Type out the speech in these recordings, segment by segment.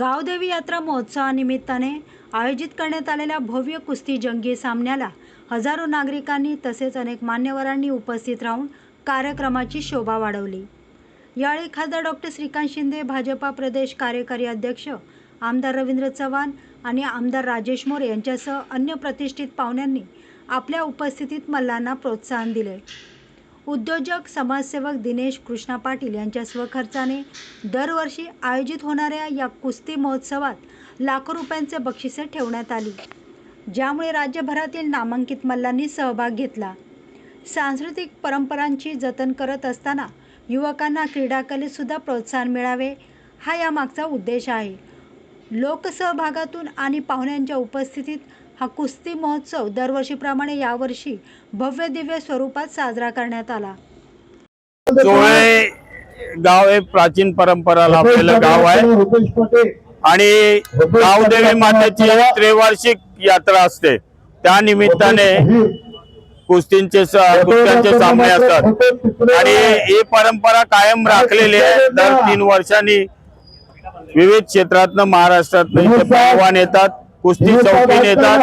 गावदेवी यात्रा महोत्सवानिमित्ताने आयोजित करण्यात आलेल्या भव्य कुस्ती जंगी सामन्याला हजारो नागरिकांनी तसेच अनेक मान्यवरांनी उपस्थित राहून कार्यक्रमाची शोभा वाढवली. यावेळी खासदार डॉक्टर श्रीकांत शिंदे भाजपा प्रदेश कार्यकारी अध्यक्ष आमदार रवींद्र चव्हाण आणि आमदार राजेश मोरे यांच्यासह अन्य प्रतिष्ठित पाहुण्यांनी आपल्या उपस्थितीत मल्लांना प्रोत्साहन दिले. उद्योजक समाजसेवक दिनेश कृष्णा पाटील यांच्या स्वखर्चाने दरवर्षी आयोजित होणाऱ्या या कुस्ती महोत्सवात लाखो रुपयांचे बक्षिसे ठेवण्यात आली ज्यामुळे राज्यभरातील नामांकित मल्लांनी सहभाग घेतला. सांस्कृतिक परंपरांची जतन करत असताना युवकांना क्रीडाकलेसुद्धा प्रोत्साहन मिळावे हा यामागचा उद्देश आहे. लोकसहभागातून आणि पाहुण्यांच्या उपस्थितीत हा कुस्ती महोत्सव दरवर्षीप्रमाणे यावर्षी भव्य दिव्य स्वरूपात साजरा करण्यात आला. चोळे गाव एक प्राचीन परंपरा लाभलेलं गाव आहे. आणि गावदेवी मातेची त्रिवार्षिक यात्रा असते. त्या निमित्ताने कुस्तींचे स- कुस्त्यांचे सामने असतात. आणि ही परंपरा कायम राखलेली आहे. दर तीन वर्षांनी विविध क्षेत्रातनं महाराष्ट्रातनं इथे पैलवान येतात. कुस्ती चौकीन येतात.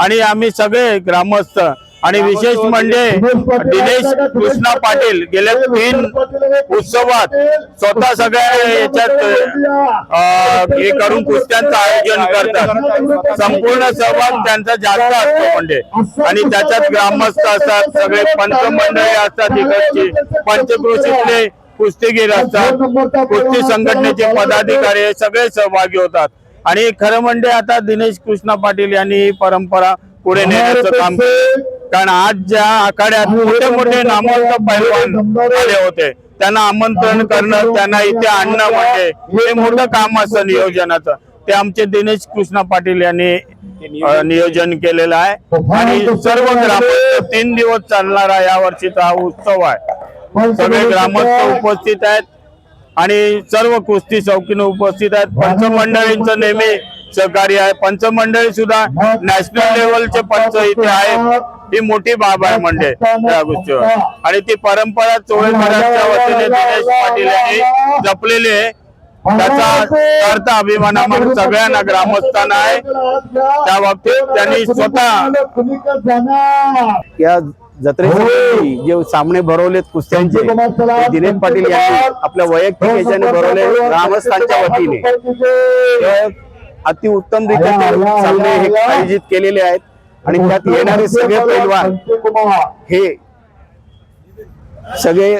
आणि आम्ही सगळे ग्रामस्थ आणि विशेष म्हणजे दिनेश कृष्णा पाटील. गेल्या तीन उत्सवात स्वतः सगळ्या याच्यात हे करून कुस्त्यांचं आयोजन करतात. संपूर्ण सहभाग त्यांचा जास्त असतो म्हणजे. आणि त्याच्यात ग्रामस्थ असतात सगळे पंचमंडळी असतात इकडची पंचक्रोशीतले कुस्तीगीर असतात. कुस्ती संघटनेचे पदाधिकारी हे सगळे सहभागी होतात. आणि खरं म्हणजे आता दिनेश कृष्णा पाटील यांनी ही परंपरा पुढे नेण्याचं काम केलं कारण आज ज्या आखाड्यात मोठे मोठे नामवंत पैलवान आले होते. त्यांना आमंत्रण करणं त्यांना इथे आणणं म्हणजे हे मोठं काम असतं नियोजनाचं. ते आमचे दिनेश कृष्णा पाटील यांनी नियोजन केलेलं आहे. आणि सर्व ग्रामस्थ तीन दिवस चालणारा या वर्षीचा हा उत्सव आहे. सगळे ग्रामस्थ उपस्थित आहेत. आणि सर्व कुस्ती चौकीने उपस्थित आहेत. पंचमंडळींचं नेहमी सहकार्य आहे. पंचमंडळी सुद्धा नॅशनल लेवलचे पंच इथे आहेत. ही मोठी बाब आहे म्हणजे त्या गोष्टीवर. आणि ती परंपरा चोळेकरांच्या वतीने दिनेश पाटील यांनी जपलेली आहे. त्याचा अर्थ अभिमान आम्हाला सगळ्यांना ग्रामस्थांना आहे. त्या बाबतीत त्यांनी स्वतः या जत्रेसाठी जे सामने भरवलेत कुस्त्यांचे दिनेश पाटील यांनी आपल्या वैयक्तिक याच्याने भरवले ग्रामस्थांच्या वतीने. तर अति उत्तम रित्या ते सामने हे आयोजित केलेले आहेत. आणि त्यात येणारे सगळे पैलवान हे सगळे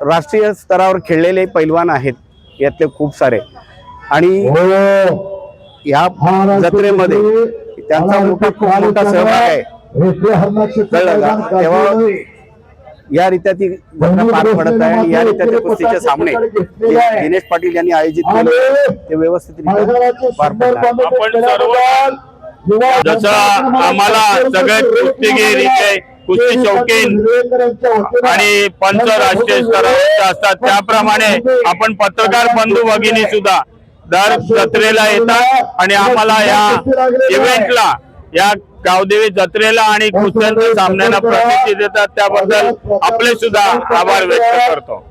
राष्ट्रीय स्तरावर खेळलेले पैलवान आहेत. यातले खूप सारे. आणि या जत्रेमध्ये त्यांचा मोठा खूप मोठा सहभाग आहे. तेव्हा या रीत्या ती जत्रा पार पडत आहे आणि या रीत्या ते कुस्तीचे सामने जे दिनेश पाटील यांनी आयोजित केले ते व्यवस्थित पार जसं आम्हाला सगळे कुस्तीगीर कुस्ती शौकीन आणि पंच राष्ट्रीय स्तरावरचे असतात त्याप्रमाणे आपण पत्रकार बंधू भगिनी सुद्धा दर जत्रेला येतात आणि आम्हाला या इव्हेंटला या गावदेवी जत्रेला आणि कुस्त्यांच्या सामन्यांना प्रसिद्धी देतात त्याबद्दल आपले सुद्धा आभार व्यक्त करतो.